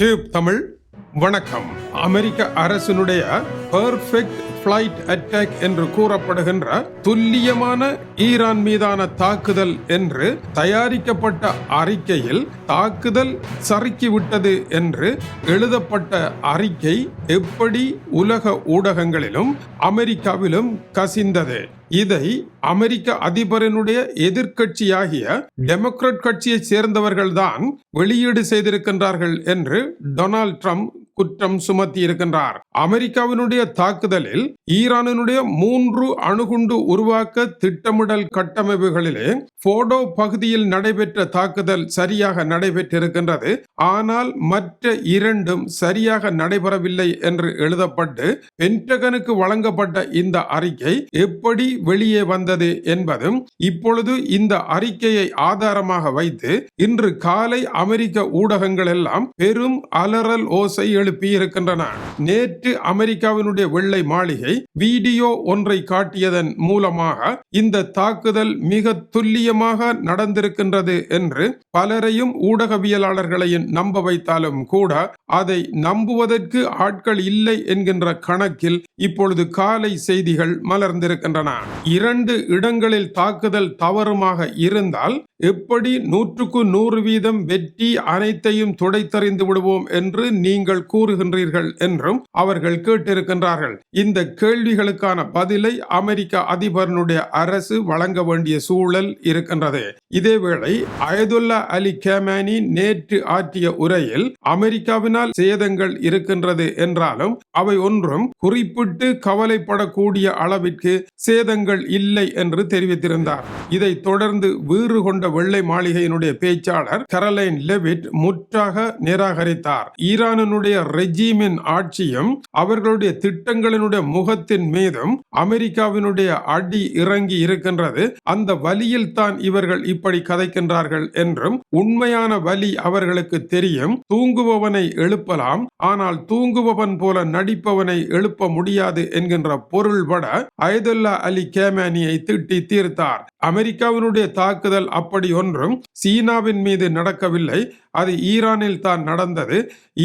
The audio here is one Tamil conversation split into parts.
டியூப் தமிழ் வணக்கம். அமெரிக்க அரசினுடைய பர்ஃபெக்ட் ஃபிளைட் அட்டாக் என்று கூறப்படுகின்ற துல்லியமான ஈரான் மீதான தாக்குதல் என்று தயாரிக்கப்பட்ட அறிக்கையில் தாக்குதல் சறுக்கிவிட்டது என்று எழுதப்பட்ட அறிக்கை எப்படி உலக ஊடகங்களிலும் அமெரிக்காவிலும் கசிந்தது. இதை அமெரிக்க அதிபரினுடைய எதிர்க்கட்சியாகிய டெமோக்ராட் கட்சியைச் சேர்ந்தவர்கள்தான் வெளியீடு செய்திருக்கின்றார்கள் என்று டொனால்ட் ட்ரம்ப் குற்றம் சுமத்தி இருக்கின்றார் அமெரிக்காவினுடைய தாக்குதலில் ஈரானினுடைய மூன்று அணுகுண்டு உருவாக்க திட்டமிடல் கட்டமைப்புகளிலே போடோ பகுதியில் நடைபெற்ற தாக்குதல் சரியாக நடைபெற்றிருக்கின்றது. ஆனால் மற்ற இரண்டும் சரியாக நடைபெறவில்லை என்று எழுதப்பட்டு பென்டகனுக்கு வழங்கப்பட்ட இந்த அறிக்கை எப்படி வெளியே வந்தது என்பதும் இப்பொழுது இந்த அறிக்கையை ஆதாரமாக வைத்து இன்று காலை அமெரிக்க ஊடகங்கள் எல்லாம் பெரும் அலறல் ஓசை எழு இருக்கின்றன. நேற்று அமெரிக்காவினுடைய வெள்ளை மாளிகை வீடியோ ஒன்றை காட்டியதன் மூலமாக இந்த தாக்குதல் மிக துல்லியமாக நடந்திருக்கின்றது என்று பலரையும் ஊடகவியலாளர்களையும் நம்ப வைத்தாலும் கூட அதை நம்புவதற்கு ஆட்கள் இல்லை என்கின்ற கணக்கில் இப்பொழுது காலை செய்திகள் மலர்ந்திருக்கின்றன. இரண்டு இடங்களில் தாக்குதல் தவறுமாக இருந்தால் எப்படி நூற்றுக்கு நூறு வீதம் வெற்றி அனைத்தையும் துடைத்தறிந்து விடுவோம் என்று நீங்கள் கூறுகின்றீர்கள் என்றும் அவர்கள் கேட்டிருக்கின்றார்கள். இந்த கேள்விகளுக்கான பதிலை அமெரிக்க அதிபரனுடைய அரசு வழங்க வேண்டிய சூழல் இருக்கின்றது. இதேவேளை அயதுல்லா அலி கேமானி நேற்று ஆற்றிய உரையில் அமெரிக்காவினால் சேதங்கள் இருக்கின்றது என்றாலும் அவை ஒன்றும் குறிப்பிட்டு கவலைப்படக்கூடிய அளவிற்கு சேதங்கள் இல்லை என்று தெரிவித்திருந்தார். இதை தொடர்ந்து வீறு கொண்ட வெள்ளை மாளிகையினுடைய பேச்சாளர் கரலைன் லெவிட் முற்றாக நிராகரித்தார். ஈரானினுடைய ரெஜீமின் ஆட்சியும் அவர்களுடைய திட்டங்களினுடைய முகத்தின் மீதும் அமெரிக்காவினுடைய அடி இறங்கி இருக்கின்றது. அந்த வலியில் தான் இவர்கள் இப்படி கதைக்கின்றார்கள் என்றும் உண்மையான வலி அவர்களுக்கு தெரியும். தூங்குபவனை எழுப்பலாம். ஆனால் தூங்குபவன் போல நடிப்பவனை எழுப்ப முடியாது என்கின்ற பொருள்பட அயதுல்லா அலி கேமானியை திட்டி தீர்த்தார். அமெரிக்காவினுடைய தாக்குதல் அப்படி ஒன்றும் சீனாவின் மீது நடக்கவில்லை. அது ஈரானில் தான் நடந்தது.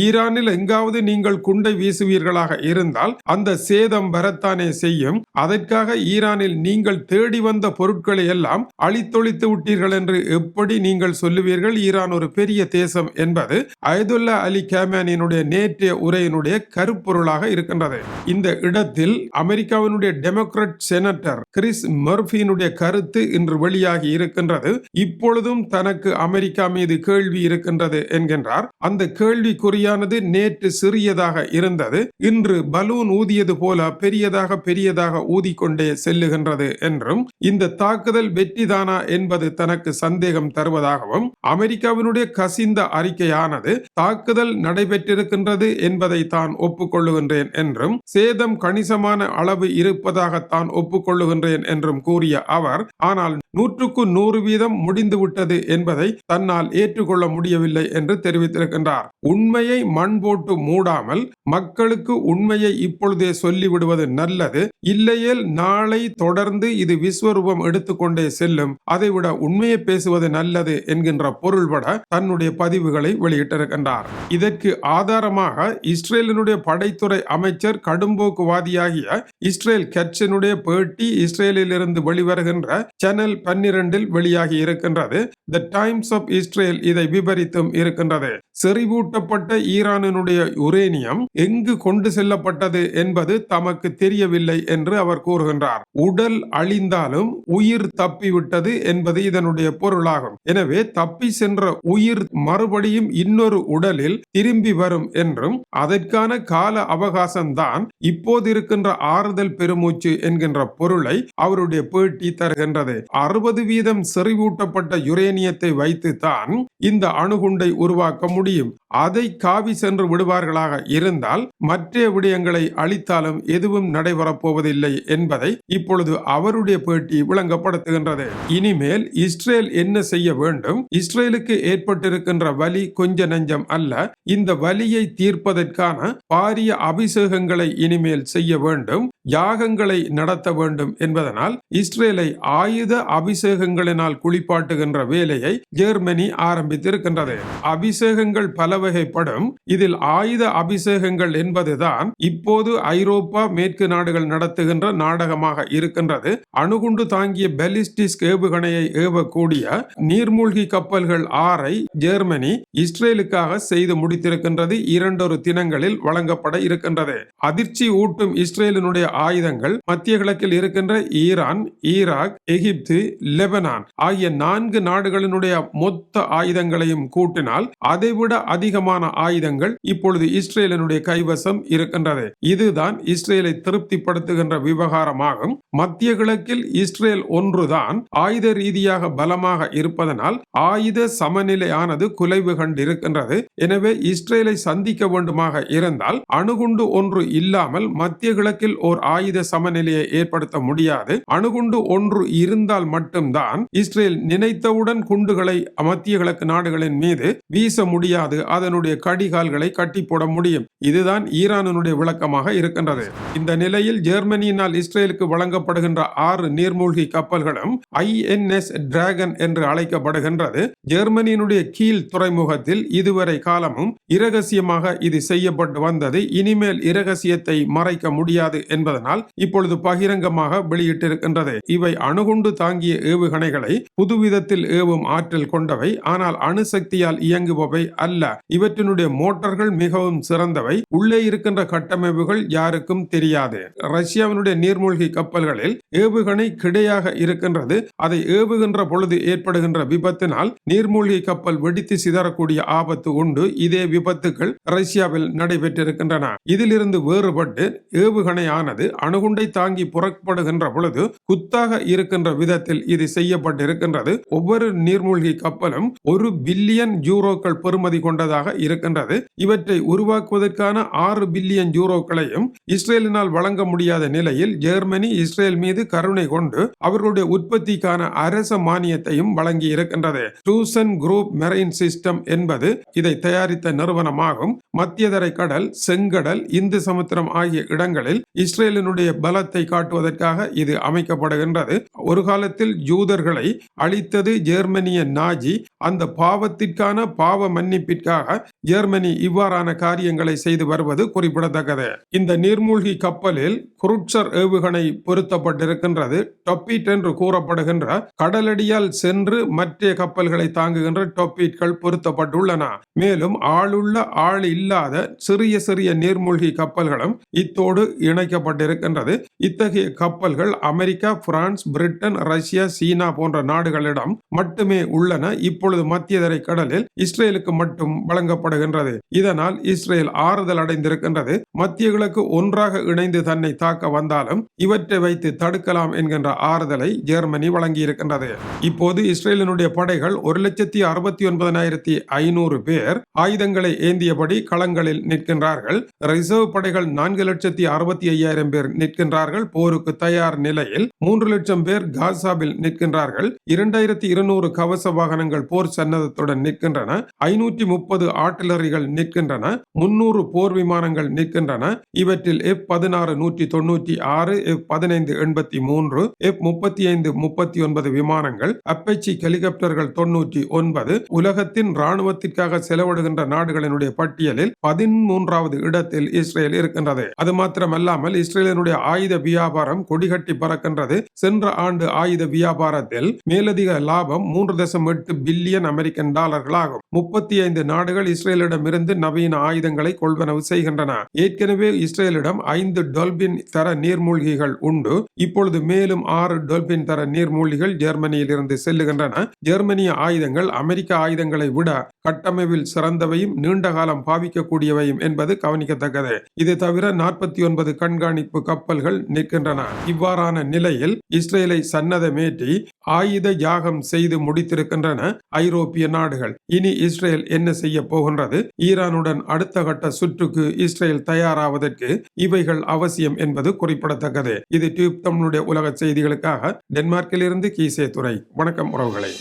ஈரானில் எங்காவது நீங்கள் குண்டை வீசுவீர்களாக இருந்தால் அந்த சேதம் வரத்தானே செய்யும். அதற்காக ஈரானில் நீங்கள் தேடி வந்த பொருட்களை எல்லாம் அழித்தொழித்து விட்டீர்கள் என்று எப்படி நீங்கள் சொல்லுவீர்கள்? ஈரான் ஒரு பெரிய தேசம் என்பது அயதுல்லா அலி கேமானியினுடைய நேற்றைய உரையினுடைய கருப்பொருளாக இருக்கின்றது. இந்த இடத்தில் அமெரிக்காவினுடைய டெமோக்ராட் செனட்டர் கிறிஸ் மர்பியினுடைய கருத்து இன்று வெளியாகி இருக்கின்றது. இப்பொழுதும் தனக்கு அமெரிக்கா மீது கேள்வி இருக்கின்றது. என்கின்றார். அந்த கேள்விக்குறியானது நேற்று சிறியதாக இருந்தது. இன்று பலூன் ஊதியது போல பெரியதாக பெரியதாக ஊதிக்கொண்டே செல்லுகின்றது என்றும் இந்த தாக்குதல் வெற்றிதானா என்பது தனக்கு சந்தேகம் தருவதாகவும் அமெரிக்காவினுடைய கசிந்த அறிக்கையானது தாக்குதல் நடைபெற்றிருக்கின்றது என்பதை தான் ஒப்புக்கொள்ளுகின்றேன் என்றும் சேதம் கணிசமான அளவு இருப்பதாக தான் ஒப்புக்கொள்ளுகின்றேன் என்றும் கூறிய அவர் ஆனால் நூற்றுக்கு நூறு வீதம் முடிந்துவிட்டது என்பதை தன்னால் ஏற்றுக்கொள்ள முடியவில்லை என்று தெரிவித்திருக்கின்றார். உண்மையை மண் போட்டு மூடாமல் மக்களுக்கு உண்மையை இப்பொழுதே சொல்லிவிடுவது நல்லது. இல்லையேல் நாளை தொடர்ந்து இது விஸ்வரூபம் எடுத்துக்கொண்டே செல்லும். அதைவிட உண்மையை பேசுவது நல்லது என்கின்ற பொருள்பட தன்னுடைய பதிவுகளை வெளியிட்டிருக்கின்றார். இதற்கு ஆதாரமாக இஸ்ரேலினுடைய படைத்துறை அமைச்சர் கடும்போக்குவாதியாகிய இஸ்ரேல் கட்சியினுடைய பேட்டி இஸ்ரேலில் இருந்து வெளிவருகின்ற சேனல் பன்னிரண்டில் வெளியாகி இருக்கின்றது த டைம்ஸ் ஆஃப் இஸ்ரேல் இதை விபரித்து விபரித்தும் இருக்கின்றது. செறிவூட்டப்பட்ட ஈரானினுடைய யுரேனியம் எங்கு கொண்டு செல்லப்பட்டது என்பது தமக்கு தெரியவில்லை என்று அவர் கூறுகின்றார். உடல் அழிந்தாலும் உயிர் தப்பிவிட்டது என்பது இதனுடைய பொருளாகும். எனவே தப்பி சென்ற உயிர் மறுபடியும் இன்னொரு உடலில் திரும்பி வரும் என்றும் அதற்கான கால அவகாசம்தான் இப்போது இருக்கின்ற ஆறுதல் பெருமூச்சு என்கின்ற பொருளை அவருடைய பேட்டி தருகின்றது. அறுபது வீதம் செறிவூட்டப்பட்ட யுரேனியத்தை வைத்து தான் இந்த குண்டை உருவாக்க முடியும். அதை காவி சென்று விடுவார்களாக இருந்தால் மற்ற விடயங்களை அளித்தாலும் எதுவும் நடைபெறப் போவதில்லை என்பதை இப்பொழுது அவருடைய பேட்டி விளங்கப்படுத்துகின்றது. இனிமேல் இஸ்ரேல் என்ன செய்ய வேண்டும்? இஸ்ரேலுக்கு ஏற்பட்டிருக்கின்ற வலி கொஞ்ச நஞ்சம் அல்ல. இந்த வலியை தீர்ப்பதற்கான பாரிய அபிஷேகங்களை இனிமேல் செய்ய வேண்டும். யாகங்களை நடத்த வேண்டும் என்பதனால் இஸ்ரேலை ஆயுத அபிஷேகங்களினால் குளிப்பாட்டுகின்ற வேலையை ஜெர்மனி ஆரம்பித்திருக்கின்றது. அபிஷேகங்கள் பல வகைப்படும். இதில் ஆயுத அபிஷேகங்கள் என்பதுதான் இப்போது ஐரோப்பா மேற்கு நாடுகள் நடத்துகின்ற நாடகமாக இருக்கின்றது. அணுகுண்டு தாங்கிய பெலிஸ்டிக் ஏவுகணையை ஏவக்கூடிய நீர்மூழ்கி கப்பல்கள் ஆறை ஜெர்மனி இஸ்ரேலுக்காக செய்து முடித்திருக்கின்றது. இரண்டொரு தினங்களில் வழங்கப்பட இருக்கின்றது. அதிர்ச்சி ஊட்டும் இஸ்ரேலினுடைய ஆயுதங்கள் மத்திய கிழக்கில் இருக்கின்ற ஈரான் ஈராக் எகிப்து லெபனான் ஆகிய நான்கு நாடுகளினுடைய மொத்த ஆயுதங்களையும் கூட்டினால் அதைவிட அதிகமான ஆயுதங்கள் இப்பொழுது இஸ்ரேலினுடைய கைவசம் இருக்கின்றது. இதுதான் இஸ்ரேலை திருப்திப்படுத்துகின்ற விவகாரமாகும். மத்திய கிழக்கில் இஸ்ரேல் ஒன்றுதான் ஆயுத ரீதியாக பலமாக இருப்பதனால் ஆயுத சமநிலையானது குலைவு கண்டிருக்கின்றது. எனவே இஸ்ரேலை சந்திக்க வேண்டுமாக இருந்தால் அணுகுண்டு ஒன்று இல்லாமல் மத்திய கிழக்கில் ஓர் ஆயுத சமநிலையை ஏற்படுத்த முடியாது. அணுகுண்டு ஒன்று இருந்தால் மட்டும்தான் இஸ்ரேல் நினைத்தவுடன் குண்டுகளை மத்திய கிழக்கு நாடுகளின் மீது மீது வீச முடியாது. அதனுடைய கடிகால்களை கட்டி போட முடியும். இதுதான் ஈரானுடைய விளக்கமாக இருக்கின்றது. இந்த நிலையில் ஜெர்மனியினால் இஸ்ரேலுக்கு வழங்கப்படுகின்ற ஆறு நீர்மூழ்கி கப்பல்களும் ஐஎன்எஸ் டிராகன் என்று அழைக்கப்படுகின்றது. ஜெர்மனியினுடைய கீழ் துறைமுகத்தில் இதுவரை காலமும் இரகசியமாக இது செய்யப்பட்டு வந்தது. இனிமேல் இரகசியத்தை மறைக்க முடியாது என்பதனால் இப்பொழுது பகிரங்கமாக வெளியிட்டிருக்கின்றது. இவை அணுகுண்டு தாங்கிய ஏவுகணைகளை புதுவிதத்தில் ஏவும் ஆற்றல் கொண்டவை. ஆனால் அணுசக்தி சக்தியால் இயங்குபவை அல்ல. இவற்றினுடைய மோட்டார்கள் மிகவும் சிறந்தவை. உள்ளே இருக்கின்ற கட்டமைப்புகள் யாருக்கும் தெரியாது. ரஷ்யாவினுடைய நீர்மூழ்கி கப்பல்களில் ஏவுகணை கிடையாக இருக்கின்றது. அதை ஏவுகின்ற பொழுது ஏற்படுகின்ற விபத்தினால் நீர்மூழ்கி கப்பல் வெடித்து சிதறக்கூடிய ஆபத்து உண்டு. இதே விபத்துகள் ரஷ்யாவில் நடைபெற்றிருக்கின்றன. இதிலிருந்து வேறுபட்டு ஏவுகணையானது அணுகுண்டை தாங்கி புறப்படுகின்ற பொழுது குத்தாக இருக்கின்ற விதத்தில் இது செய்யப்பட்டிருக்கின்றது. ஒவ்வொரு நீர்மூழ்கி கப்பலும் ஒரு பில்லியன் பில்லியன் யூரோக்கள் பெறுமதி கொண்டதாக இருக்கின்றது. இவற்றை உருவாக்குவதற்கான ஆறு பில்லியன் யூரோக்களையும் இஸ்ரேலினால் வழங்க முடியாத நிலையில் ஜெர்மனி இஸ்ரேல் மீது கருணை கொண்டு அவர்களுடைய உற்பத்திக்கான அரச மானியத்தையும் வழங்கி இருக்கின்றது. டூசன் குரூப் மெரைன் சிஸ்டம் என்பது இதை தயாரித்த நிறுவனமாகும். மத்தியதரை கடல் செங்கடல் இந்து சமுத்திரம் ஆகிய இடங்களில் இஸ்ரேலினுடைய பலத்தை காட்டுவதற்காக இது அமைக்கப்படுகின்றது. ஒரு காலத்தில் யூதர்களை அழித்தது ஜெர்மனிய நாஜி. அந்த பாவத்திற்கான பாவ மன்னிப்பிற்காக ஜெர்மனி இவ்வாறான காரியங்களை செய்து வருவது குறிப்பிடத்தக்கது. இந்த நீர்மூழ்கி கப்பலில் குருட்சர் ஏவுகணை பொருத்தப்பட்டிருக்கின்றது. டொப்பீட் என்று கூறப்படுகின்ற கடலடியால் சென்று மற்ற கப்பல்களை தாங்குகின்ற டொப்பீட்கள் பொருத்தப்பட்டுள்ளன. மேலும் ஆளுள்ள ஆள் இல்லாத சிறிய சிறிய நீர்மூழ்கி கப்பல்களும் இத்தோடு இணைக்கப்பட்டிருக்கின்றது. இத்தகைய கப்பல்கள் America France Britain Russia China போன்ற நாடுகளிடம் மட்டுமே உள்ளன. இப்பொழுது மத்தியதரை கடலில் இஸ்ரேலுக்கு மட்டும் வழங்கப்படுகின்றது இதனால் இஸ்ரேல் ஆறுதல் அடைந்திருக்கின்றது. மத்திய கிழக்கு ஒன்றாக இணைந்து தன்னை தாக்க வந்தாலும் இவற்றை வைத்து தடுக்கலாம் என்கின்ற ஆறுதலை ஜெர்மனி வழங்கியிருக்கின்றது. இப்போது இஸ்ரேலினுடைய படைகள் ஒரு லட்சத்தி அறுபத்தி ஒன்பதனாயிரத்தி ஐநூறு பேர் ஆயுதங்களை ஏந்தியபடி களங்களில் நிற்கின்றார்கள். ரிசர்வ் படைகள் நான்கு லட்சத்தி அறுபத்தி ஐயாயிரம் பேர் நிற்கின்றார்கள். போருக்கு தயார் நிலையில் மூன்று லட்சம் பேர் காசாவில் நிற்கின்றார்கள். இரண்டாயிரத்தி இருநூறு கவச வாகனங்கள் போர் சன்னதத்துடன் நிற்கின்றன. ஐநூற்றி முப்பது ஆர்டிலரிகள் நிற்கின்றன முன்னூறு போர் விமானங்கள் நிற்கின்றன. இவற்றில் எஃப் பதினாறு நூற்றி தொண்ணூற்றி ஆறு எஃப் பதினைந்து எண்பத்தி மூன்று எஃப் முப்பத்தி ஐந்து முப்பத்தி ஒன்பது விமானங்கள் அப்பச்சி ஹெலிகாப்டர்கள் தொன்னூற்றி ஒன்பது உலகத்தின் ராணுவத்திற்காக செலவிடுகின்ற நாடுகளினுடைய பட்டியலில் பதிமூன்றாவது இடத்தில் இஸ்ரேல் இருக்கின்றது. அது மாத்திரமல்லாமல் இஸ்ரேலினுடைய ஆயுத வியாபாரம் கொடிகட்டி பறக்கின்றது. சென்ற ஆண்டு ஆயுத வியாபாரத்தில் மேலதிக லாபம் மூன்று தசம் எட்டு பில்லியன் அமெரிக்கன் டாலர்களாகும். முப்பத்தி ஐந்து நாடுகள் இஸ்ரேலிடமிருந்து நவீன ஆயுதங்களை கொள்வனவு செய்கின்றன. ஏற்கனவே இஸ்ரேலிடம் ஐந்து டொல்பின் தர நீர்மூழ்கிகள் உண்டு. இப்பொழுது மேலும் ஆறு டொல்பின் தர நீர்மூழ்கிகள் ஜெர்மனியில் இருந்து செல்லுகின்றன. ஜெர்மனிய ஆயுதங்கள் அமெரிக்க ஆயுதங்களை விட கட்டமைப்பில் சிறந்தவையும் நீண்ட காலம் பாவிக்கக்கூடியவையும் என்பது கவனிக்கத்தக்கது. இது தவிர நாற்பத்தி ஒன்பது கண்காணிப்பு கப்பல்கள் நிற்கின்றன. இவ்வாறான நிலையில் இஸ்ரேலை சன்னதமேற்றி ஆயுத யாகம் செய்து முடித்திருக்கின்றன ஐரோப்பிய நாடுகள். இனி இஸ்ரேல் என்ன செய்ய போன்றது ஈரானுடன் அடுத்த கட்ட சுற்றுக்கு இஸ்ரேல் தயாராவதற்கு இவைகள் அவசியம் என்பது குறிப்பிடத்தக்கது. இது டியூப் தமிழுடைய உலக செய்திகளுக்காக டென்மார்க்கிலிருந்து கீசே துறை வணக்கம் உறவுகளை.